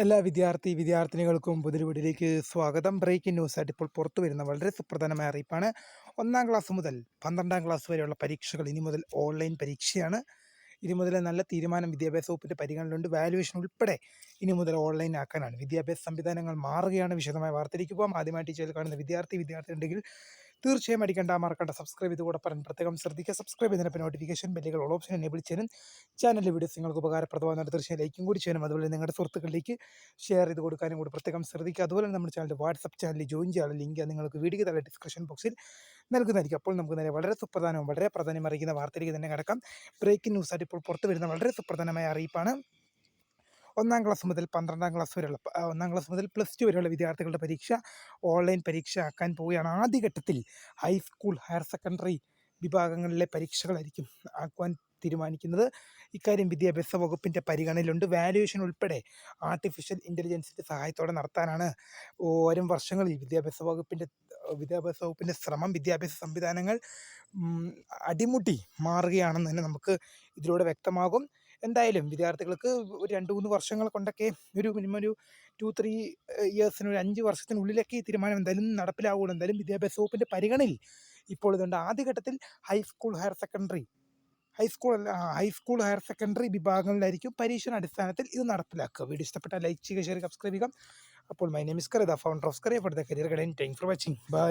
എല്ലാ വിദ്യാർത്ഥി വിദ്യാർത്ഥിനികൾക്കും പുതിയ വീഡിയോയിലേക്ക് സ്വാഗതം. ബ്രേക്കിംഗ് ന്യൂസ് ആയിട്ട് ഇപ്പോൾ പുറത്തു വരുന്ന വളരെ സുപ്രധാനമായ അറിയിപ്പാണ്. ഒന്നാം ക്ലാസ് മുതൽ പന്ത്രണ്ടാം ക്ലാസ് വരെയുള്ള പരീക്ഷകൾ ഇനി മുതൽ ഓൺലൈൻ പരീക്ഷയാണ്. ഇനി മുതൽ നല്ല തീരുമാനം വിദ്യാഭ്യാസ വകുപ്പിന്റെ പരിഗണനയിലുണ്ട്. വാല്യുവേഷൻ ഉൾപ്പെടെ ഇനി മുതൽ ഓൺലൈൻ ആക്കാനാണ്. വിദ്യാഭ്യാസ സംവിധാനങ്ങൾ മാറുകയാണ് വിശദമായ വാർത്തയിലേക്ക് പോകാം ആദ്യമായിട്ട് ചെയ്ത് കാണുന്ന വിദ്യാർത്ഥി വിദ്യാർത്ഥി ഉണ്ടെങ്കിൽ തീർച്ചയായും അടിക്കേണ്ട മറക്കേണ്ട. സബ്സ്ക്രൈബ് ചെയ്ത് പറയാൻ പ്രത്യേകം ശ്രദ്ധിക്കുക. സബ്സ്ക്രൈബ് ചെയ്തതിനൊപ്പം നോട്ടിഫിക്കേഷൻ ബെല്ലുകൾ ഓൾ ഓപ്ഷൻ എനേബിൾ ചെയ്യാനും ചാനലിലെ വീഡിയോസ് നിങ്ങൾക്ക് ഉപകാരപ്രദമാകുന്ന തീർച്ചയായും ലൈക്കും കൂടി ചെയ്യാനും അതുപോലെ നിങ്ങളുടെ സുഹൃത്തുക്കളിലേക്ക് ഷെയർ ചെയ്ത് കൊടുക്കാനും കൂടി പ്രത്യേകം ശ്രദ്ധിക്കുക. അതുപോലെ നമ്മുടെ ചാനലിന്റെ വാട്സപ്പ് ചാനലിൽ ജോയിൻ ചെയ്യാനുള്ള ലിങ്ക് നിങ്ങൾക്ക് വീഡിയോ താഴെ ഡിസ്ക്രിപ്ഷൻ ബോക്സിൽ നൽകുന്നതായിരിക്കും. അപ്പോൾ നമുക്ക് നേരെ വളരെ സുപ്രധാനവും വളരെ പ്രാധാന്യം അറിയിക്കുന്ന വാർത്തയിലേക്ക് തന്നെ കിടക്കാം. ബ്രേക്കിംഗ് ന്യൂസായിട്ട് ഇപ്പോൾ പുറത്തു വരുന്ന വളരെ സുപ്രധാനമായ അറിയിപ്പാണ് ഒന്നാം ക്ലാസ് മുതൽ പന്ത്രണ്ടാം ക്ലാസ് വരെയുള്ള ഒന്നാം ക്ലാസ് മുതൽ പ്ലസ് ടു വരെയുള്ള വിദ്യാർത്ഥികളുടെ പരീക്ഷ ഓൺലൈൻ പരീക്ഷ ആക്കാൻ പോവുകയാണ്. ആദ്യഘട്ടത്തിൽ ഹൈസ്കൂൾ ഹയർ സെക്കൻഡറി വിഭാഗങ്ങളിലെ പരീക്ഷകളായിരിക്കും ആക്കുവാൻ തീരുമാനിക്കുന്നത്. ഇക്കാര്യം വിദ്യാഭ്യാസ വകുപ്പിന്റെ പരിഗണനയിലുണ്ട്. വാല്യുവേഷൻ ഉൾപ്പെടെ ആർട്ടിഫിഷ്യൽ ഇന്റലിജൻസിന്റെ സഹായത്തോടെ നടത്താനാണ് ഓരോ വർഷങ്ങളിൽ വിദ്യാഭ്യാസ വകുപ്പിന്റെ വിദ്യാഭ്യാസ വകുപ്പിന്റെ ശ്രമം വിദ്യാഭ്യാസ സംവിധാനങ്ങൾ അടിമുട്ടി അടിമുടി മാറുകയാണെന്ന് തന്നെ നമുക്ക് ഇതിലൂടെ വ്യക്തമാകും. എന്തായാലും വിദ്യാർത്ഥികൾക്ക് ഒരു രണ്ട് മൂന്ന് വർഷങ്ങൾ കൊണ്ടൊക്കെ ഒരു മിനിമം ഒരു ടു ത്രീ ഇയേഴ്സിന് ഒരു അഞ്ച് വർഷത്തിനുള്ളിലൊക്കെ ഈ തീരുമാനം എന്തായാലും നടപ്പിലാവുകയുള്ളൂ. എന്തായാലും വിദ്യാഭ്യാസ വകുപ്പിന്റെ പരിഗണയിൽ ഇപ്പോൾ ഇതുണ്ട്. ആദ്യഘട്ടത്തിൽ high school higher secondary high school അല്ല ഹൈസ്കൂൾ ഹയർ സെക്കൻഡറി വിഭാഗങ്ങളിലായിരിക്കും പരീക്ഷണ അടിസ്ഥാനത്തിൽ ഇത് നടപ്പിലാക്കുക. വീഡിയോ ഇഷ്ടപ്പെട്ടാൽ ലൈക്ക് ചെയ്യുക ഷെയർ സബ്സ്ക്രൈബ് ചെയ്യുക. അപ്പോൾ my name is Oscar the founder of Skaria for the career guidance. Thank for watching bye